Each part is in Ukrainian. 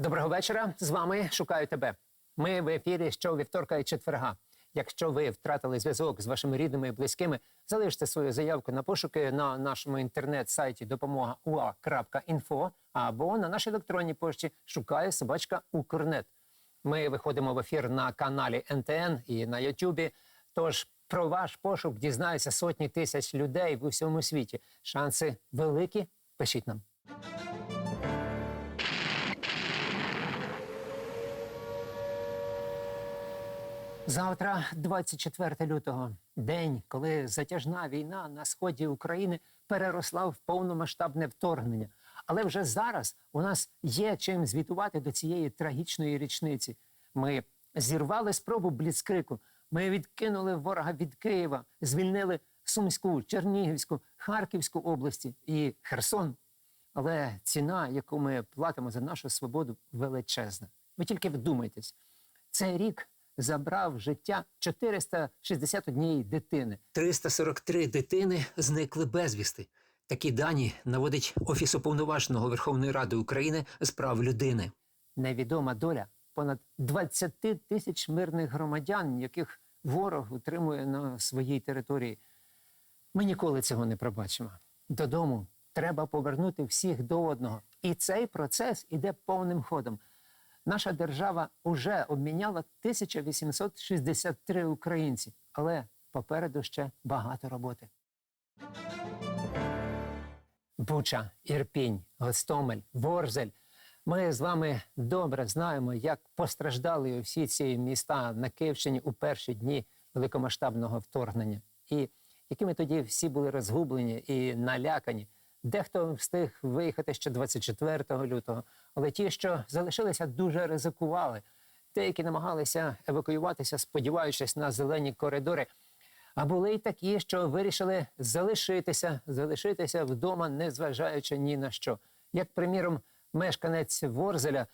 Доброго вечора. З вами шукаю тебе. Ми в ефірі щовівторка і четверга. Якщо ви втратили зв'язок з вашими рідними і близькими, залиште свою заявку на пошуки на нашому інтернет-сайті допомога ua.info або на нашій електронній пошті шукає собачка Укрнет. Ми виходимо в ефір на каналі НТН і на Ютубі. Тож про ваш пошук дізнаються сотні тисяч людей в усьому світі. Шанси великі. Пишіть нам. Завтра, 24 лютого, день, коли затяжна війна на сході України переросла в повномасштабне вторгнення. Але вже зараз у нас є чим звітувати до цієї трагічної річниці. Ми зірвали спробу бліцкрику. Ми відкинули ворога від Києва, звільнили Сумську, Чернігівську, Харківську області і Херсон. Але ціна, яку ми платимо за нашу свободу, величезна. Ви тільки вдумайтесь, цей рік забрав життя 461 дитини. 343 дитини зникли безвісти. Такі дані наводить Офіс уповноваженого Верховної Ради України з прав людини. Невідома доля понад 20 тисяч мирних громадян, яких ворог утримує на своїй території. Ми ніколи цього не пробачимо. Додому треба повернути всіх до одного. І цей процес іде повним ходом. Наша держава вже обміняла 1863 українці, але попереду ще багато роботи. Буча, Ірпінь, Гостомель, Ворзель. Ми з вами добре знаємо, як постраждали всі ці міста на Київщині у перші дні великомасштабного вторгнення. І якими тоді всі були розгублені і налякані. Дехто встиг виїхати ще 24 лютого, але ті, що залишилися, дуже ризикували. Деякі намагалися евакуюватися, сподіваючись на зелені коридори. А були й такі, що вирішили залишитися, залишитися вдома, незважаючи ні на що. Як, приміром, мешканець Ворзеля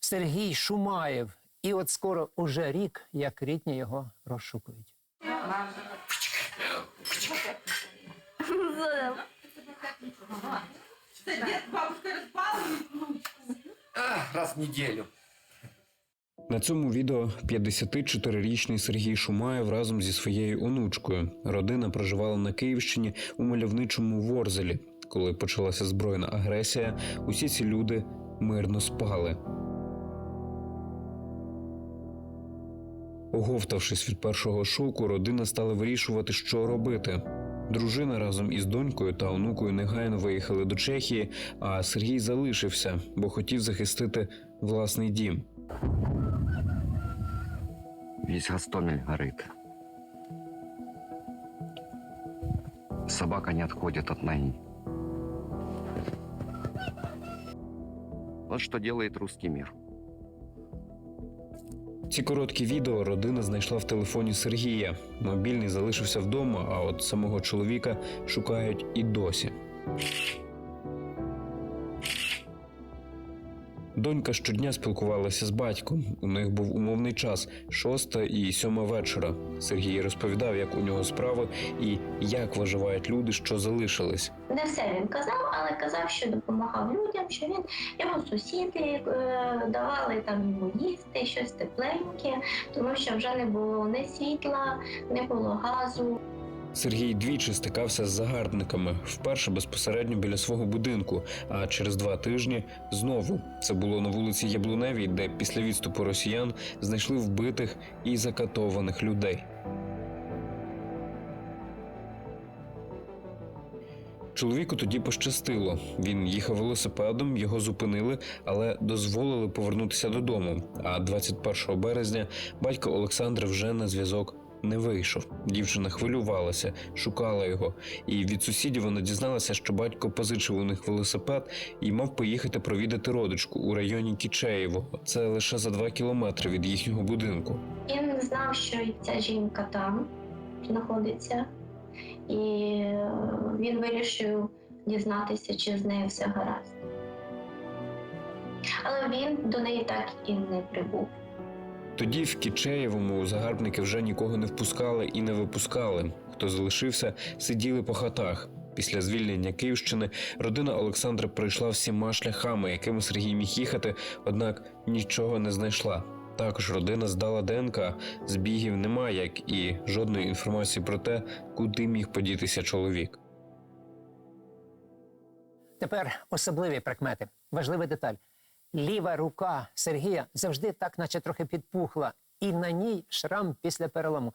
Сергій Шумаєв. І от скоро уже рік, як рідні його розшукують. Раз в неделю. На цьому відео 54-річний Сергій Шумаєв разом зі своєю онучкою. Родина проживала на Київщині у мальовничому Ворзелі. Коли почалася збройна агресія, усі ці люди мирно спали. Оговтавшись від першого шоку, родина стала вирішувати, що робити. Дружина разом із донькою та онукою негайно виїхали до Чехії, а Сергій залишився, бо хотів захистити власний дім. Весь Гастомель горит. Собака не отходит от ноги. Вот что делает русский мир. Ці короткі відео родина знайшла в телефоні Сергія. Мобільний залишився вдома, а от самого чоловіка шукають і досі. Донька щодня спілкувалася з батьком. У них був умовний час шоста і сьома вечора. Сергій розповідав, як у нього справи і як виживають люди, що залишились. Не все він казав, але казав, що допомагав людям, що він його сусіди е, давали там йому їсти, щось тепленьке, тому що вже не було ні світла, не було газу. Сергій двічі стикався з загарбниками вперше безпосередньо біля свого будинку. А через два тижні знову це було на вулиці Яблуневій, де після відступу росіян знайшли вбитих і закатованих людей. Чоловіку тоді пощастило. Він їхав велосипедом, його зупинили, але дозволили повернутися додому. А 21 березня батько Олександра вже на зв'язок не вийшов. Дівчина хвилювалася, шукала його, і від сусідів вона дізналася, що батько позичив у них велосипед і мав поїхати провідати родичку у районі Кічеєвого. Це лише за два кілометри від їхнього будинку. Він знав, що ця жінка там знаходиться, і е, він вирішив дізнатися, чи з нею все гаразд. Але він до неї так і не прибув. Тоді в Кічеєвому загарбники вже нікого не впускали і не випускали. Хто залишився, сиділи по хатах. Після звільнення Київщини родина Олександра пройшла всіма шляхами, якими Сергій міг їхати, однак нічого не знайшла. Також родина здала ДНК, збігів немає, як і жодної інформації про те, куди міг подітися чоловік. Тепер особливі прикмети. Важлива деталь. Ліва рука Сергія завжди так, наче трохи підпухла, і на ній шрам після перелому.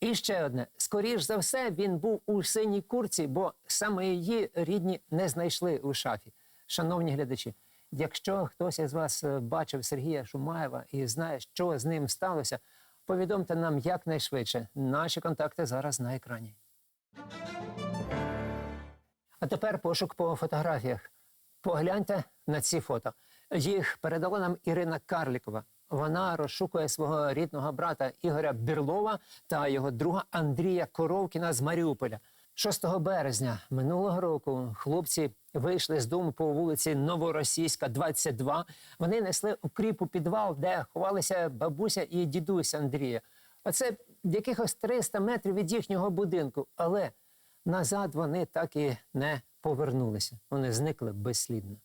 І ще одне: скоріш за все, він був у синій курці, бо саме її рідні не знайшли у шафі. Шановні глядачі, якщо хтось із вас е, бачив Сергія Шумаєва і знає, що з ним сталося, повідомте нам якнайшвидше. Наші контакти зараз на екрані. А тепер пошук по фотографіях. Погляньте на ці фото. Їх передала нам Ірина Карлікова. Вона розшукує свого рідного брата Ігоря Бірлова та його друга Андрія Коровкіна з Маріуполя. 6 березня минулого року хлопці вийшли з дому по вулиці Новоросійська, 22. Вони несли укріп у підвал, де ховалися бабуся і дідусь Андрія. Оце якихось 300 метрів від їхнього будинку. Але назад вони так і не повернулися. Вони зникли безслідно.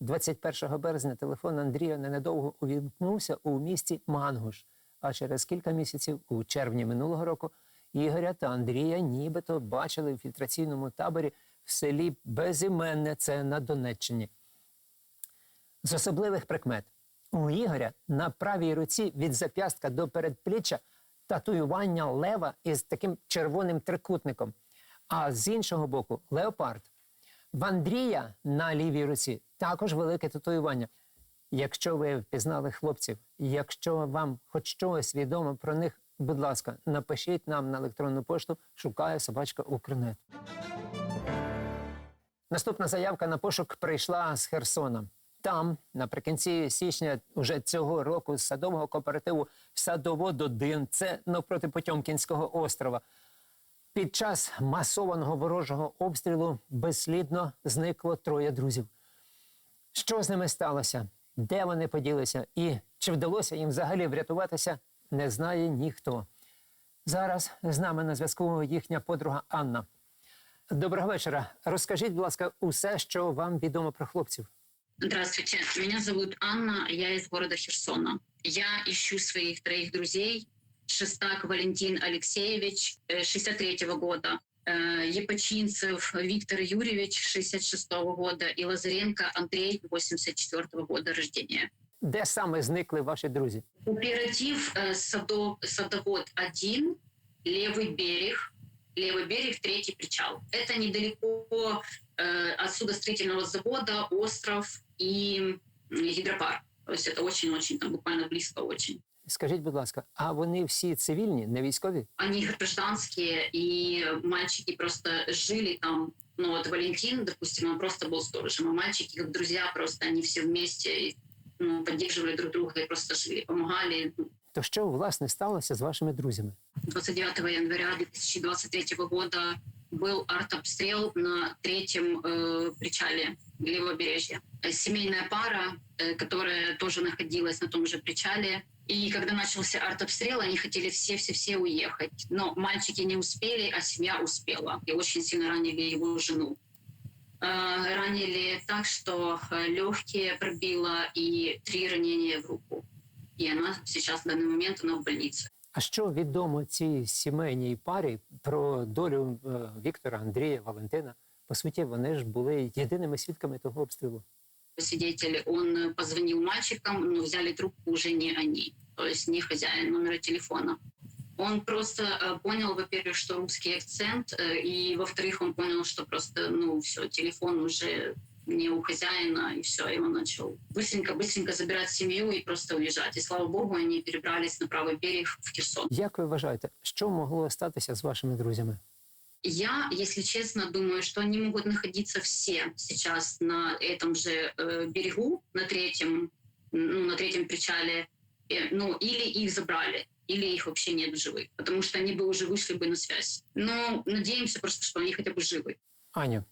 21 березня телефон Андрія ненадовго увімкнувся у місті Мангуш. А через кілька місяців, у червні минулого року, Ігоря та Андрія нібито бачили в фільтраційному таборі в селі Безіменне, це на Донеччині. З особливих прикмет у Ігоря на правій руці від зап'ястка до передпліччя татуювання лева із таким червоним трикутником, а з іншого боку леопард. В Андрія на лівій руці також велике татуювання. Якщо ви впізнали хлопців, якщо вам хоч щось відомо про них, будь ласка, напишіть нам на електронну пошту шукає собачка Укрнет. Наступна заявка на пошук прийшла з Херсона. Там, наприкінці січня уже цього року, з садового кооперативу Садовод 1 це навпроти Потьомкінського острова. Під час масованого ворожого обстрілу безслідно зникло троє друзів. Що з ними сталося? Де вони поділися? І чи вдалося їм взагалі врятуватися, не знає ніхто. Зараз з нами на зв'язку їхня подруга Анна. Доброго вечора. Розкажіть, будь ласка, усе, що вам відомо про хлопців. Здравствуйте, меня зовут Анна, я из города Херсона. Я ищу своих троих друзей. Шестак Валентин Алексеевич, э, 63 года, э, Епочинцев Виктор Юрьевич, 66 года и Лазаренко Андрей, 84 года рождения. Де саме зникли ваші друзі? Кооператив э, Садо- Садовод 1, левый берег, левый берег, третий причал. Это недалеко от судостроительного завода, остров и гидропарк. То есть это очень-очень, там буквально близко очень. Скажіть, будь ласка, а вони всі цивільні, не військові? Они гражданские, и мальчики просто жили там. Ну вот Валентин, допустим, он просто был сторожем, а мальчики как друзья просто, они все вместе и, ну, поддерживали друг друга и просто жили, помогали. Ну, То що власне сталося з вашими друзями? 29 января 2023 года был артобстрел на третьем э, причале левобережья. Э, Семейная пара, э, которая тоже находилась на том же причале. И когда начался артобстрел, они хотели все-все-все уехать. Но мальчики не успели, а семья успела. И очень сильно ранили его жену. Э, ранили так, что легкие пробило и три ранения в руку. И она сейчас в данный момент она в больнице. А що відомо цій сімейній парі про долю е, Віктора, Андрія, Валентина? По суті, вони ж були єдиними свідками того обстрілу свидетель, он э, позвонил мальчикам, но взяли трубку уже не они, то есть не хозяин номера телефона. Он просто э, понял, во-первых, что русский акцент, э, и во-вторых, он понял, что просто, ну, все, телефон уже не у хозяина, и все, и он начал быстренько-быстренько забирать семью и просто уезжать. И слава богу, они перебрались на правый берег в Херсон. Як ви вважаєте, що могло статися з вашими друзями? Я, если честно, думаю, что они могут находиться все сейчас на этом же э, берегу, на третьем, ну, на третьем причале. Э, ну, или их забрали, или их вообще нет в живых, потому что они бы уже вышли бы на связь. Но надеемся просто, что они хотя бы живы. Аню,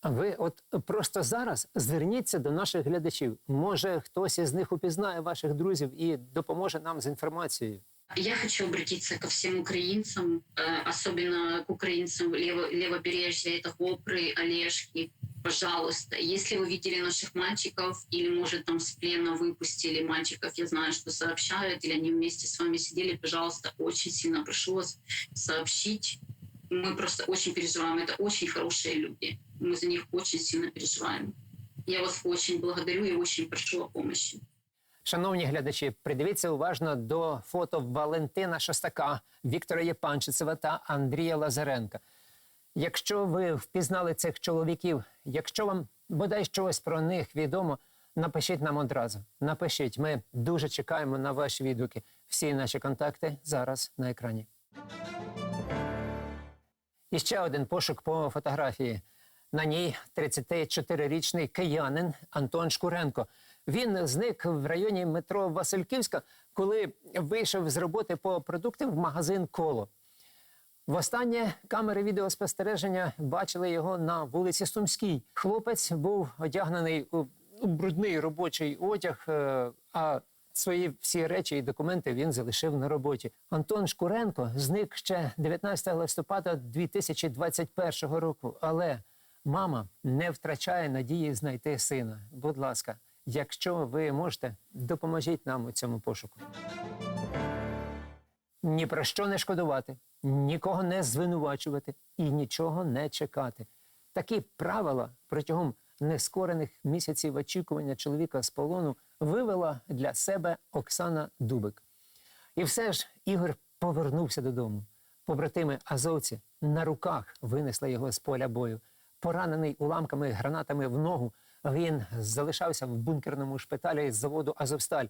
а ви от просто зараз зверніться до наших глядачів. Може, хтось із них упізнає ваших друзів і допоможе нам з інформацією. Я хочу обратиться ко всем украинцам, э, особенно к украинцам лево, левобережья, это Гопры, Олежки. Пожалуйста, если вы видели наших мальчиков или, может, там с плена выпустили мальчиков, я знаю, что сообщают, или они вместе с вами сидели, пожалуйста, очень сильно прошу вас сообщить. Мы просто очень переживаем. Это очень хорошие люди. Мы за них очень сильно переживаем. Я вас очень благодарю и очень прошу о помощи. Шановні глядачі, придивіться уважно до фото Валентина Шостака, Віктора Єпанчицева та Андрія Лазаренка. Якщо ви впізнали цих чоловіків, якщо вам бодай щось про них відомо, напишіть нам одразу. Напишіть. Ми дуже чекаємо на ваші відгуки. Всі наші контакти зараз на екрані. І ще один пошук по фотографії. На ній 34-річний киянин Антон Шкуренко. Він зник в районі метро Васильківська, коли вийшов з роботи по продукти в магазин Коло. Востаннє камери відеоспостереження бачили його на вулиці Сумській. Хлопець був одягнений у, брудний робочий одяг, е, а свої всі речі і документи він залишив на роботі. Антон Шкуренко зник ще 19 листопада 2021 року. Але мама не втрачає надії знайти сина. Будь ласка, якщо ви можете, допоможіть нам у цьому пошуку. Ні про що не шкодувати, нікого не звинувачувати і нічого не чекати. Такі правила протягом нескорених місяців очікування чоловіка з полону вивела для себе Оксана Дубик. І все ж Ігор повернувся додому. Побратими азовці на руках винесли його з поля бою. Поранений уламками гранатами в ногу, він залишався в бункерному шпиталі з заводу Азовсталь.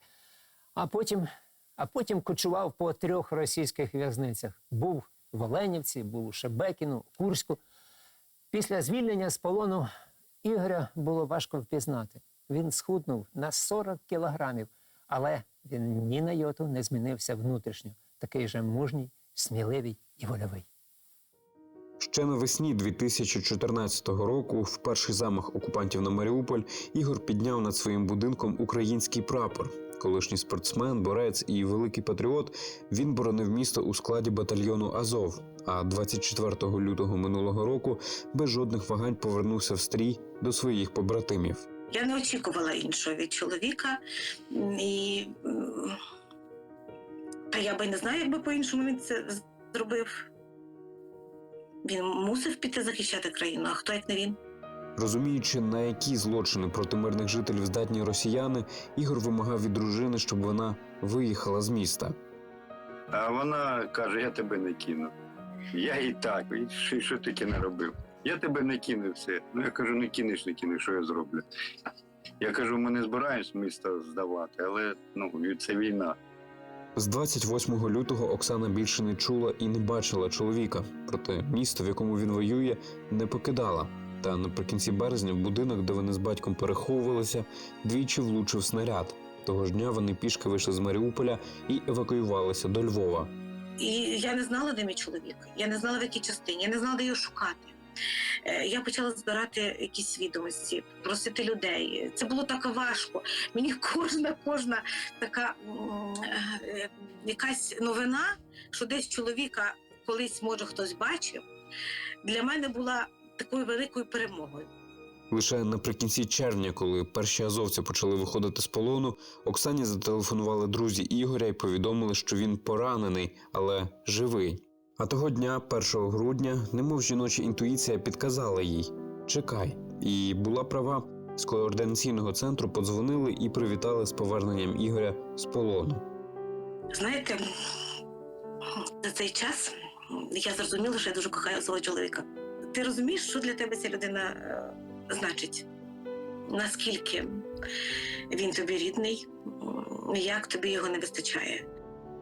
А потім, а потім кочував по трьох російських в'язницях. Був в Оленівці, був у Шебекіну, Курську. Після звільнення з полону Ігоря було важко впізнати. Він схуднув на 40 кілограмів, але він ні на йоту не змінився внутрішньо. Такий же мужній, сміливий і вольовий. Ще навесні 2014 року, в перший замах окупантів на Маріуполь, Ігор підняв над своїм будинком український прапор. Колишній спортсмен, борець і великий патріот, він боронив місто у складі батальйону Азов. А 24 лютого минулого року без жодних вагань повернувся в стрій до своїх побратимів. Я не очікувала іншого від чоловіка. І та я би не знаю, як би по-іншому він це зробив. Він мусив піти захищати країну, а хто як не він? Розуміючи, на які злочини проти мирних жителів здатні росіяни, Ігор вимагав від дружини, щоб вона виїхала з міста. А вона каже: я тебе не кину. Я і так, і що, що таке не робив? Я тебе не кину все. Ну я кажу, не кинеш, не кинеш, що я зроблю. Я кажу, ми не збираємось місто здавати, але ну, це війна. З 28 лютого Оксана більше не чула і не бачила чоловіка. Проте місто, в якому він воює, не покидала. Та наприкінці березня в будинок, де вони з батьком переховувалися, двічі влучив снаряд. Того ж дня вони пішки вийшли з Маріуполя і евакуювалися до Львова. І я не знала, де мій чоловік. Я не знала, в якій частині, я не знала, де його шукати. Е, Я почала збирати якісь відомості, просити людей. Це було так важко. Мені кожна, кожна така е, якась новина, що десь чоловіка колись може хтось бачив, для мене була такою великою перемогою. Лише наприкінці червня, коли перші азовці почали виходити з полону, Оксані зателефонували друзі Ігоря і повідомили, що він поранений, але живий. А того дня, 1 грудня, немов жіноча інтуїція підказала їй чекай. І була права. З координаційного центру подзвонили і привітали з поверненням Ігоря з полону. Знаєте, за цей час я зрозуміла, що я дуже кохаю свого чоловіка. Ти розумієш, що для тебе ця людина е, значить? Наскільки він тобі рідний, як тобі його не вистачає?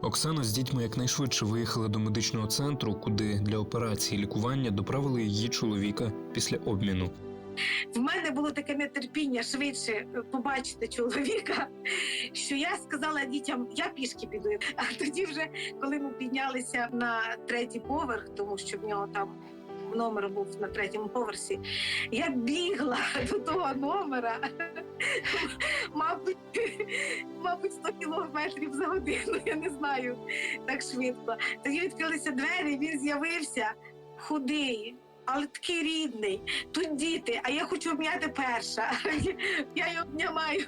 Оксана з дітьми якнайшвидше виїхали до медичного центру, куди для операції лікування доправили її чоловіка після обміну. В мене було таке нетерпіння швидше е, побачити чоловіка, що я сказала дітям, я пішки піду. А тоді, вже коли ми піднялися на третій поверх, тому що в нього там номер був на третьому поверсі. Я бігла до того номера, мабуть, мабуть, 100 кілометрів за годину, я не знаю, так швидко. Тоді відкрилися двері, він з'явився худий. Але такий рідний, тут діти, а я хочу обняти перша. Я його обнімаю,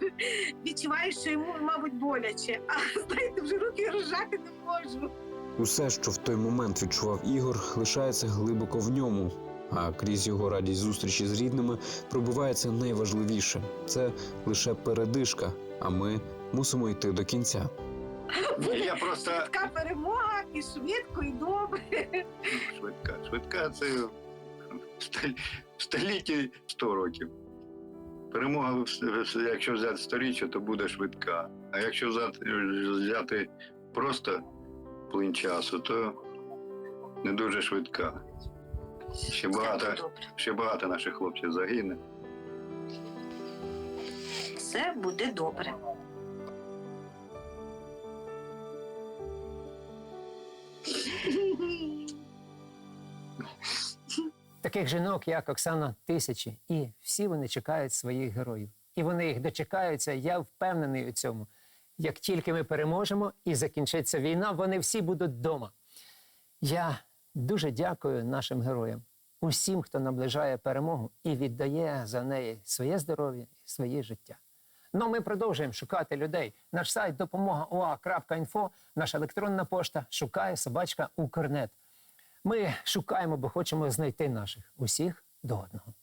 відчуваю, що йому, мабуть, боляче. А знаєте, вже руки розжати не можу. Усе, що в той момент відчував Ігор, лишається глибоко в ньому. А крізь його радість зустрічі з рідними пробивається найважливіше це лише передишка, а ми мусимо йти до кінця. Ні, я просто Така перемога і швидко, і добре. швидка. Швидка це в столі- столітті 100 років. Перемога, якщо взяти сторіччя, то буде швидка. А якщо взяти, взяти просто плин часу, то не дуже швидка. Ще багато, ще багато наших хлопців загине. Все буде добре. Таких жінок, як Оксана, тисячі, і всі вони чекають своїх героїв. І вони їх дочекаються. Я впевнений у цьому. Як тільки ми переможемо і закінчиться війна, вони всі будуть вдома. Я дуже дякую нашим героям, усім, хто наближає перемогу і віддає за неї своє здоров'я і своє життя. Ну, ми продовжуємо шукати людей. Наш сайт допомога.ua.info, наша електронна пошта шукає собачка Укрнет. Ми шукаємо, бо хочемо знайти наших усіх до одного.